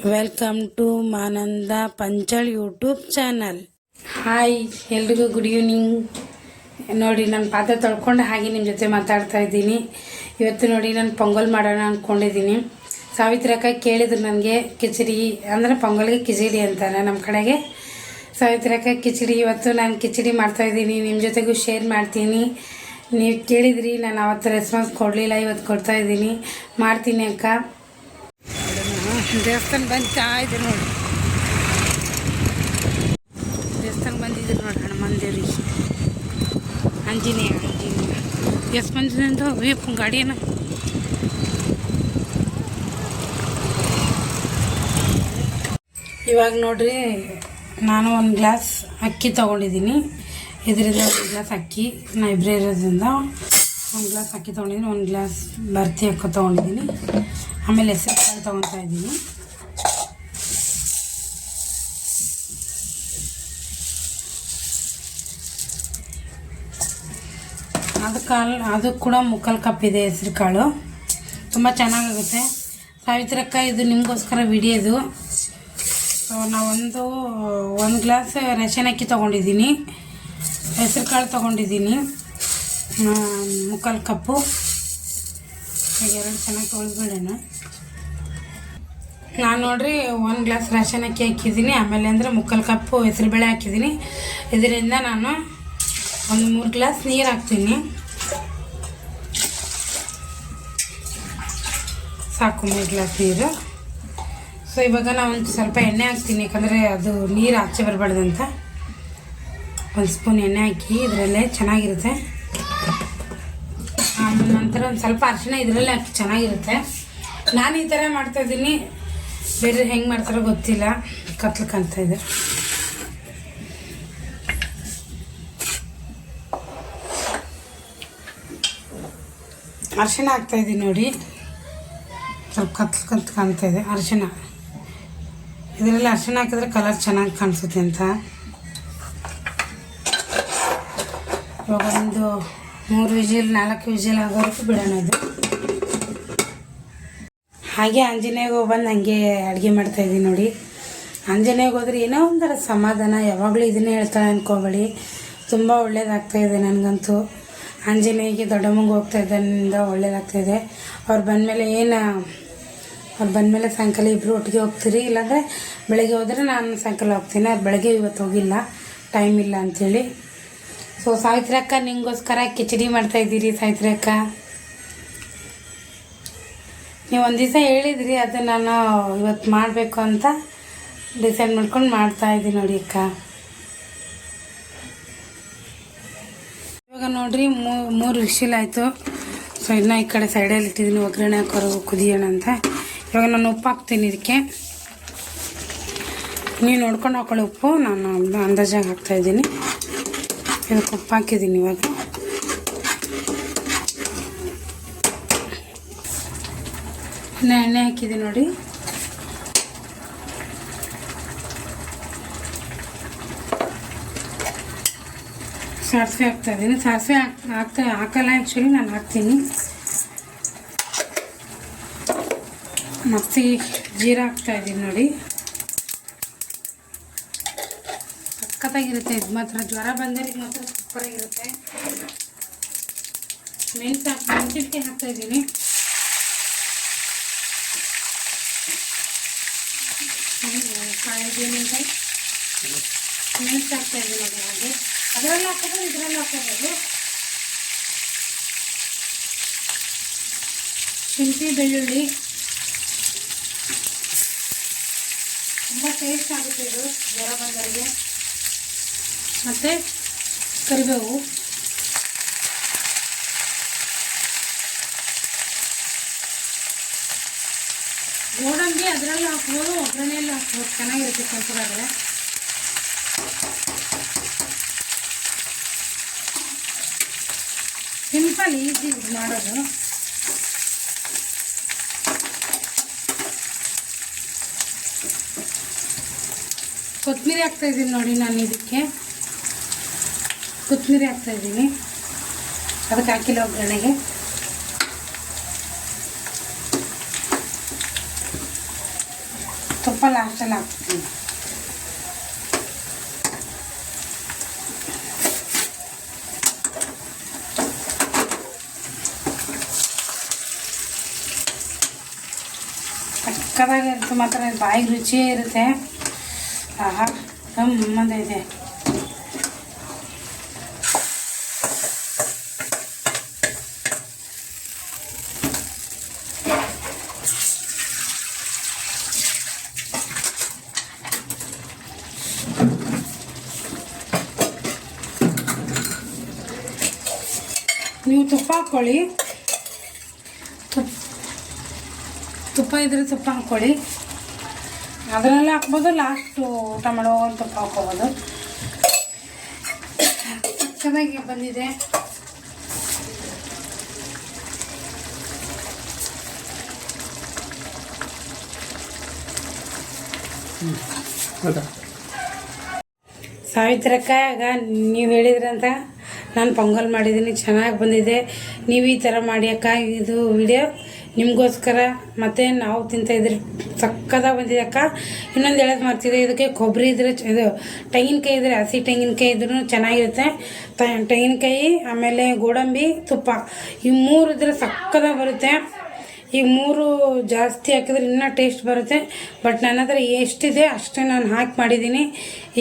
Welcome to ಮಾನಂದ ಪಂಚಳ್ YouTube channel hi ಎಲ್ರಿಗೂ ಗುಡ್ ಈವ್ನಿಂಗ್ ನೋಡಿ ನನ್ನ ಪಾತ್ರೆ ತೊಳ್ಕೊಂಡು ಹಾಗೆ ನಿಮ್ಮ ಜೊತೆ ಮಾತಾಡ್ತಾ ಇದ್ದೀನಿ. ಇವತ್ತು ನೋಡಿ ನಾನು ಪೊಂಗಲ್ ಮಾಡೋಣ ಅಂದ್ಕೊಂಡಿದ್ದೀನಿ ಸಾವಿತ್ರಿ ಅಕ್ಕ ಕೇಳಿದ್ರು ನನಗೆ, ಕಿಚಡಿ, ಅಂದರೆ ಪೊಂಗಲ್ಗೆ ಕಿಚಡಿ ಅಂತಾರೆ ನಮ್ಮ ಕಡೆಗೆ. ಸಾವಿತ್ರಿ ಅಕ್ಕ ಕಿಚಡಿ, ಇವತ್ತು ನಾನು ಕಿಚಡಿ ಮಾಡ್ತಾ ಇದ್ದೀನಿ. ನಿಮ್ಮ ಜೊತೆಗೂ ಶೇರ್ ಮಾಡ್ತೀನಿ. ನೀವು ಕೇಳಿದ್ರಿ, ನಾನು ಅವತ್ತು ರೆಸ್ಪಾನ್ಸ್ ಕೊಡಲಿಲ್ಲ, ಇವತ್ತು ಕೊಡ್ತಾಯಿದ್ದೀನಿ ಮಾಡ್ತೀನಿ ಅಕ್ಕ. ದೇವಸ್ಥಾನ ಬಂತಾ ಇದೆ ನೋಡಿ. ದೇವಸ್ಥಾನ ಬಂದಿದ್ರು ನೋಡಿ ಹನುಮಾನ್ ದೇವ್ರಿಗೆ ಆಂಜನೇಯ ಆಂಜನೇಯ. ಎಷ್ಟು ಅಂತ ವೇಪು ಗಾಡಿಯನ್ನ. ಇವಾಗ ನೋಡ್ರಿ, ನಾನು ಒಂದು ಗ್ಲಾಸ್ ಅಕ್ಕಿ ತಗೊಂಡಿದ್ದೀನಿ. ಇದರಿಂದ ಒಂದು ಗ್ಲಾಸ್ ಅಕ್ಕಿ, ನಾ ಒಂದು ಗ್ಲಾಸ್ ಅಕ್ಕಿ ತೊಗೊಂಡಿದ್ದೀನಿ, ಒಂದು ಗ್ಲಾಸ್ ಬರ್ತಿ ಅಕ್ಕ ತೊಗೊಂಡಿದ್ದೀನಿ. ಆಮೇಲೆ ಹೆಸರು ಕಾಳು ತೊಗೊತಾ ಇದ್ದೀನಿ. ಅದು ಕಾಲು, ಅದು ಕೂಡ ಮುಕ್ಕಾಲು ಕಪ್ ಇದೆ ಹೆಸರು ಕಾಳು. ತುಂಬ ಚೆನ್ನಾಗಾಗುತ್ತೆ. ಸಾವಿತ್ರಕ್ಕ, ಇದು ನಿಮಗೋಸ್ಕರ ವಿಡಿಯೋದು ನಾವೊಂದು ಒಂದು ಗ್ಲಾಸ್ ರೇಷನ್ ಅಕ್ಕಿ ತೊಗೊಂಡಿದ್ದೀನಿ. ಹೆಸರು ಕಾಳು ತೊಗೊಂಡಿದ್ದೀನಿ. ಮುಕ್ಕಾಲು ಕಪ್ಪು. ಈಗ ಎರಡು ಚೆನ್ನಾಗಿ ತೊಳೆದ್ಬಿಡೋಣ ನಾನು ನೋಡ್ರಿ ಒಂದು ಗ್ಲಾಸ್ ರಾಶನ್ ಅಕ್ಕಿ ಹಾಕಿದ್ದೀನಿ. ಆಮೇಲೆ ಅಂದರೆ ಮುಕ್ಕಾಲು ಕಪ್ಪು ಹೆಸರುಬೇಳೆ ಹಾಕಿದ್ದೀನಿ. ಇದರಿಂದ ನಾನು ಒಂದು ಮೂರು ಗ್ಲಾಸ್ ನೀರು ಹಾಕ್ತೀನಿ. ಸಾಕು ಮೂರು ಗ್ಲಾಸ್ ನೀರು. ಸೊ ಇವಾಗ ನಾನು ಒಂದು ಸ್ವಲ್ಪ ಎಣ್ಣೆ ಹಾಕ್ತೀನಿ. ಯಾಕಂದರೆ ಅದು ನೀರು ಆಚೆ ಬರಬಾರ್ದಂತ ಒಂದು ಸ್ಪೂನ್ ಎಣ್ಣೆ ಹಾಕಿ ಇದರಲ್ಲೇ ಚೆನ್ನಾಗಿರುತ್ತೆ. ಆಮೇಲೆ ನಂತರ ಒಂದು ಸ್ವಲ್ಪ ಅರಿಶಿನ ಇದರಲ್ಲೇ ಹಾಕಿ ಚೆನ್ನಾಗಿರುತ್ತೆ. ನಾನು ಈ ಥರ ಮಾಡ್ತಾಯಿದ್ದೀನಿ ಬೇರೆ ಹೆಂಗೆ ಮಾಡ್ತಾರೋ ಗೊತ್ತಿಲ್ಲ. ಕತ್ಲು ಕಾಣ್ತಾ ಇದೆ. ಅರಿಶಿನ ಹಾಕ್ತಾಯಿದ್ದೀನಿ ನೋಡಿ. ಸ್ವಲ್ಪ ಕತ್ಲು ಕತ್ಲು ಕಾಣ್ತಾ ಇದೆ. ಅರಿಶಿನ ಇದರಲ್ಲಿ ಅರಿಶಿನ ಹಾಕಿದ್ರೆ ಕಲರ್ ಚೆನ್ನಾಗಿ ಕಾಣಿಸುತ್ತೆ ಅಂತ. ಇವಾಗ ಒಂದು ಮೂರು ವಿಜಿಲ್, ನಾಲ್ಕು ವಿಜಿಲ್ ಆಗೋವರೆಗೂ ಬಿಡೋಣ ಇದು. ಹಾಗೆ ಆಂಜನೇಯಗೆ ಬಂದು ಹಂಗೆ ಅಡುಗೆ ಮಾಡ್ತಾಯಿದ್ದೀನಿ ನೋಡಿ. ಆಂಜನೇಯಗೆ ಹೋದ್ರೆ ಏನೋ ಒಂಥರ ಸಮಾಧಾನ, ಯಾವಾಗಲೂ ಇದನ್ನೇ ಹೇಳ್ತಾಳೆ ಅನ್ಕೋಬೇಡಿ. ತುಂಬ ಒಳ್ಳೇದಾಗ್ತಾಯಿದೆ ನನಗಂತೂ. ಆಂಜನೇಯಗೆ ದೊಡ್ಡಮ್ಮಂಗೆ ಹೋಗ್ತಾ ಇದ್ದಿಂದ ಒಳ್ಳೇದಾಗ್ತಾಯಿದೆ ಅವ್ರು ಬಂದಮೇಲೆ ಏನು, ಅವ್ರು ಬಂದಮೇಲೆ ಸಾಯಂಕಾಲ ಇಬ್ಬರು ಒಟ್ಟಿಗೆ ಹೋಗ್ತೀರಿ? ಇಲ್ಲಾಂದರೆ ಬೆಳಗ್ಗೆ ಹೋದರೆ ನಾನು ಸಾಯಂಕಾಲ ಹೋಗ್ತೀನಿ. ಅವ್ರು ಬೆಳಗ್ಗೆ ಇವತ್ತು ಹೋಗಿಲ್ಲ. ಟೈಮ್ ಇಲ್ಲ ಅಂಥೇಳಿ ಸೊ ಸಾವಿತ್ರಿ ಅಕ್ಕ ನಿಂಗೋಸ್ಕರ ಕಿಚಡಿ ಮಾಡ್ತಾಯಿದ್ದೀರಿ ಸಾವಿತ್ರಿ ಅಕ್ಕ ನೀವು ಒಂದು ದಿವಸ ಹೇಳಿದ್ರಿ, ಅದು ನಾನು ಇವತ್ತು ಮಾಡಬೇಕು ಅಂತ ಡಿಸೈಡ್ ಮಾಡ್ಕೊಂಡು ಮಾಡ್ತಾ ಇದ್ದೀನಿ ನೋಡಿ ಅಕ್ಕ. ಇವಾಗ ನೋಡ್ರಿ ಮೂರು ವಿಶಿಲ್ ಆಯಿತು. ಸೊ ಇನ್ನೂ ಈ ಕಡೆ ಸೈಡಲ್ಲಿ ಇಟ್ಟಿದ್ದೀನಿ, ಒಗ್ಗರಣೆ ಹಾಕೋರು ಕುದಿಯೋಣ ಅಂತ. ಇವಾಗ ನಾನು ಉಪ್ಪು ಹಾಕ್ತೀನಿ ಇದಕ್ಕೆ. ನೀವು ನೋಡ್ಕೊಂಡು ಹಾಕೊಳ್ಳಿ ಉಪ್ಪು. ನಾನು ಅಂದಾಜಾಗಿ ಹಾಕ್ತಾಯಿದ್ದೀನಿ ಇದಕ್ಕೆ ಉಪ್ಪು ಹಾಕಿದ್ದೀನಿ ಇವಾಗ ಇನ್ನು ಎಣ್ಣೆ ಹಾಕಿದ್ದೀನಿ ನೋಡಿ ಸಾಸಿವೆ ಹಾಕ್ತಾ ಇದ್ದೀನಿ ಸಾಸಿವೆ ಹಾಕ್ ಹಾಕ್ತಾ ಹಾಕಲ್ಲ ಆ್ಯಕ್ಚುಲಿ ನಾನು ಹಾಕ್ತೀನಿ ಮತ್ತೆ ಜೀರಾ ಹಾಕ್ತಾ ಇದ್ದೀನಿ ನೋಡಿ ಸಖತ್ತಾಗಿರುತ್ತೆ ಇದು ಮಾತ್ರ ಜ್ವರ ಬಂದವರಿಗೆ ಮಾತ್ರ ಸೂಪರಾಗಿರುತ್ತೆ ಮೆಣಸು ಹಾಕಿ ಮೆಣಸಿನ್ಕಾಯಿ ಹಾಕ್ತಾ ಇದ್ದೀನಿ. ಕಾಯಿ ಮೆಣಸಿನ್ಕಾಯಿ ಮೆಣಸು ಹಾಕ್ತಾ ಇದ್ದೀನಿ ನೋಡಿ ಹಾಗೆ. ಅದರಲ್ಲಿ ಹಾಕೋದು, ಇದರಲ್ಲಿ ಹಾಕೋಬೋದು ಶುಂಠಿ, ಬೆಳ್ಳುಳ್ಳಿ. ತುಂಬ ಟೇಸ್ಟ್ ಆಗುತ್ತೆ ಇದು, ಜ್ವರ ಬಂದವರಿಗೆ. ಮತ್ತು ಕರಿಬೇವು. ಗೋಡಂಬಿ ಅದರಲ್ಲಿ ಹಾಕ್ಬೋದು, ಒಗ್ಗರಣೆಯಲ್ಲಿ ಹಾಕ್ಬೋದು. ಚೆನ್ನಾಗಿರುತ್ತೆ ಕೆಂಪುಗಾದರೆ. ಸಿಂಪಲ್, ಈಸಿ ಮಾಡೋದು. ಕೊತ್ತಂಬರಿ ಹಾಕ್ತಾ ಇದ್ದೀನಿ ನೋಡಿ ನಾನು ಇದಕ್ಕೆ. ಕೊತ್ತಂಬರಿ ಹಾಕ್ತಾ ಇದ್ದೀನಿ. ಅದಕ್ಕೆ ಹಾಕಿಲ್ಲ ಒಗ್ಗರಣೆಗೆ ತುಪ್ಪ ಲಾಸ್ಟಲ್ಲಿ ಹಾಕ್ತೀನಿ. ಸಕ್ಕದಾಗಿ ಇರುತ್ತೆ ಮಾತ್ರ ಬಾಯಿಗೆ ರುಚಿಯೇ ಇರುತ್ತೆ. ಆಹಾ ಗಮ್ಮಂದ ಇದೆ. ನೀವು ತುಪ್ಪ ಹಾಕ್ಕೊಳ್ಳಿ ತುಪ್ಪ ಇದ್ರೆ ತುಪ್ಪ ಹಾಕ್ಕೊಳ್ಳಿ. ಅದರಲ್ಲೇ ಹಾಕ್ಬೋದು ಲಾಸ್ಟು ಊಟ ಮಾಡುವಾಗ ತುಪ್ಪ ಹಾಕ್ಕೋಬೋದು. ಚೆನ್ನಾಗಿ ಬಂದಿದೆ. ಸಾವಿತ್ರಕ್ಕ ಆಗ ನೀವು ಹೇಳಿದ್ರಂತ? ನಾನು ಪೊಂಗಲ್ ಮಾಡಿದ್ದೀನಿ ಚೆನ್ನಾಗಿ ಬಂದಿದೆ. ನೀವು ಈ ಥರ ಮಾಡಿ ಅಕ್ಕ, ಇದು ವಿಡಿಯೋ ನಿಮಗೋಸ್ಕರ. ಮತ್ತು ನಾವು ತಿಂತಾಯಿದ್ರಿ ಸಕ್ಕದಾಗ ಬಂದಿದೆ ಅಕ್ಕ. ಇನ್ನೊಂದು ಹೇಳೋದು ಮಾಡ್ತಿದ್ದೆ ಇದಕ್ಕೆ ಕೊಬ್ಬರಿ ಇದ್ರೆ ಇದು ತೆಂಗಿನಕಾಯಿ ಇದ್ರೆ ಹಸಿ ತೆಂಗಿನಕಾಯಿ ಇದ್ರೂ ಚೆನ್ನಾಗಿರುತ್ತೆ. ತೆಂಗಿನಕಾಯಿ, ಆಮೇಲೆ ಗೋಡಂಬಿ, ತುಪ್ಪ, ಈ ಮೂರು ಇದ್ರೆ ಸಕ್ಕದಾಗ ಬರುತ್ತೆ. ಈ ಮೂರು ಜಾಸ್ತಿ ಹಾಕಿದ್ರೆ ಇನ್ನೂ ಟೇಸ್ಟ್ ಬರುತ್ತೆ. ಬಟ್ ನನ್ನ ಹತ್ರ ಎಷ್ಟಿದೆ ಅಷ್ಟೇ ನಾನು ಹಾಕಿ ಮಾಡಿದ್ದೀನಿ.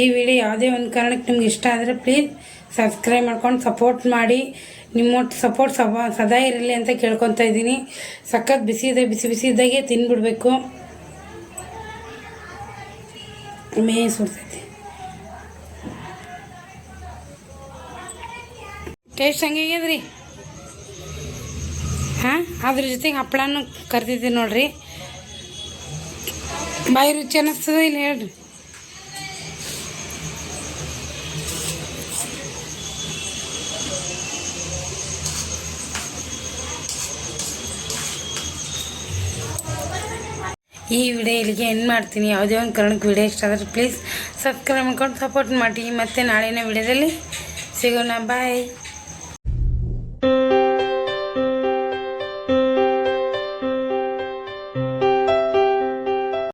ಈ ವಿಡಿಯೋ ಯಾವುದೇ ಒಂದು ಕಾರಣಕ್ಕೆ ನಿಮ್ಗೆ ಇಷ್ಟ ಆದರೆ ಪ್ಲೀಸ್ ಸಬ್ಸ್ಕ್ರೈಬ್ ಮಾಡ್ಕೊಂಡು ಸಪೋರ್ಟ್ ಮಾಡಿ. ನಿಮ್ಮ ಸಪೋರ್ಟ್ ಸದಾ ಸದಾ ಇರಲಿ ಅಂತ ಕೇಳ್ಕೊತಾ ಇದ್ದೀನಿ. ಸಖತ್ ಬಿಸಿ ಇದೆ, ಬಿಸಿ ಬಿಸಿ ಇದ್ದಾಗೆ ತಿಂದ್ಬಿಡ್ಬೇಕು ಮೇ ಸುಡ್ತೈತಿ. ಟೇಸ್ಟ್ ಹಂಗಾಗ್ಯದ್ರಿ ಹಾಂ, ಅದ್ರ ಜೊತೆಗೆ ಹಪ್ಪಳನೂ ಕರ್ದಿದ್ದೆ ನೋಡ್ರಿ. ಬಾಯಿ ರುಚಿ ಅನ್ನಿಸ್ತದ ಇಲ್ಲಿ ಹೇಳ್ರಿ? ಈ ವಿಡಿಯೋ ಇಲ್ಲಿಗೆ ಎಂಡ್ ಮಾಡ್ತೀನಿ. ಯಾವುದೇ ಒಂದು ಕಾರಣಕ್ಕೆ ವಿಡಿಯೋ ಇಷ್ಟ ಆದರೆ ಪ್ಲೀಸ್ ಸಬ್ಸ್ಕ್ರೈಬ್ ಮಾಡ್ಕೊಂಡು ಸಪೋರ್ಟ್ ಮಾಡಿ. ಮತ್ತೆ ನಾಳಿನ ವಿಡಿಯೋದಲ್ಲಿ ಸಿಗೋಣ. ಬಾಯ್